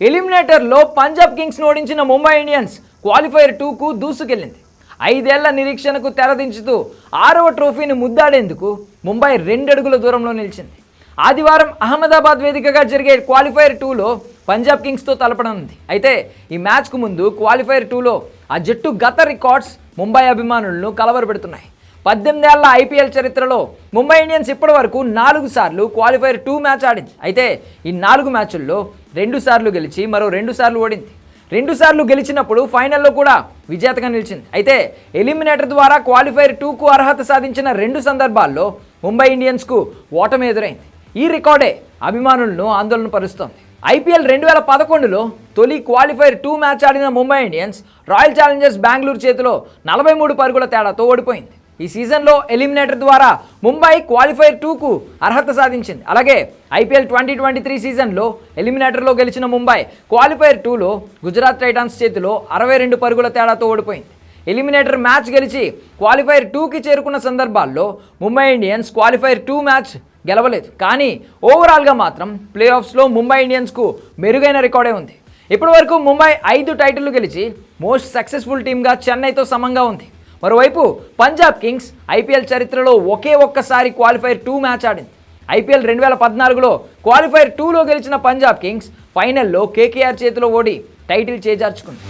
ఎలిమినేటర్లో పంజాబ్ కింగ్స్ను ఓడించిన Mumbai Indians qualifier టూకు దూసుకెళ్ళింది. ఐదేళ్ళ నిరీక్షణకు తెరదించుతూ ఆరవ ట్రోఫీని ముద్దాడేందుకు ముంబై రెండడుగుల దూరంలో నిలిచింది. ఆదివారం అహ్మదాబాద్ వేదికగా జరిగే క్వాలిఫైర్ టూలో పంజాబ్ కింగ్స్తో తలపడనుంది. అయితే ఈ మ్యాచ్కు ముందు క్వాలిఫైర్ టూలో ఆ జట్టు గత రికార్డ్స్ ముంబై అభిమానులను కలవరపెడుతున్నాయి. పద్దెనిమిదేళ్ళ ఐపీఎల్ చరిత్రలో ముంబై ఇండియన్స్ ఇప్పటి వరకు నాలుగు సార్లు క్వాలిఫైర్ టూ మ్యాచ్ ఆడింది. అయితే ఈ నాలుగు మ్యాచుల్లో రెండు సార్లు గెలిచి మరో రెండు సార్లు ఓడింది. రెండు సార్లు గెలిచినప్పుడు ఫైనల్లో కూడా విజేతగా నిలిచింది. అయితే ఎలిమినేటర్ ద్వారా క్వాలిఫైర్ టూకు అర్హత సాధించిన రెండు సందర్భాల్లో ముంబై ఇండియన్స్కు ఓటమి ఎదురైంది. ఈ రికార్డే అభిమానులను ఆందోళన పరుస్తోంది. ఐపీఎల్ రెండు వేల పదకొండులో తొలి క్వాలిఫైర్ టూ మ్యాచ్ ఆడిన Mumbai Indians Royal Challengers Bengaluru చేతిలో నలభై మూడు పరుగుల తేడాతో ఓడిపోయింది. ఈ సీజన్లో ఎలిమినేటర్ ద్వారా ముంబై క్వాలిఫైర్ టూకు అర్హత సాధించింది. అలాగే ఐపీఎల్ ట్వంటీ ట్వంటీ త్రీ సీజన్లో ఎలిమినేటర్లో గెలిచిన ముంబై క్వాలిఫైర్ టూలో గుజరాత్ టైటాన్స్ చేతిలో అరవై రెండు పరుగుల తేడాతో ఓడిపోయింది. ఎలిమినేటర్ మ్యాచ్ గెలిచి క్వాలిఫైర్ టూకి చేరుకున్న సందర్భాల్లో Mumbai Indians qualifier two match గెలవలేదు. కానీ ఓవరాల్గా మాత్రం ప్లే ఆఫ్స్లో ముంబై ఇండియన్స్కు మెరుగైన రికార్డే ఉంది. ఇప్పటివరకు ముంబై ఐదు టైటిల్లు గెలిచి మోస్ట్ సక్సెస్ఫుల్ టీమ్గా చెన్నైతో సమంగా ఉంది. మరోవైపు పంజాబ్ కింగ్స్ ఐపీఎల్ చరిత్రలో ఒకే ఒక్కసారి క్వాలిఫైర్ టూ మ్యాచ్ ఆడింది. ఐపీఎల్ రెండు వేల పద్నాలుగులో క్వాలిఫైర్ టూలో గెలిచిన పంజాబ్ కింగ్స్ ఫైనల్లో కేకేఆర్ చేతిలో ఓడి టైటిల్ చేజార్చుకుంది.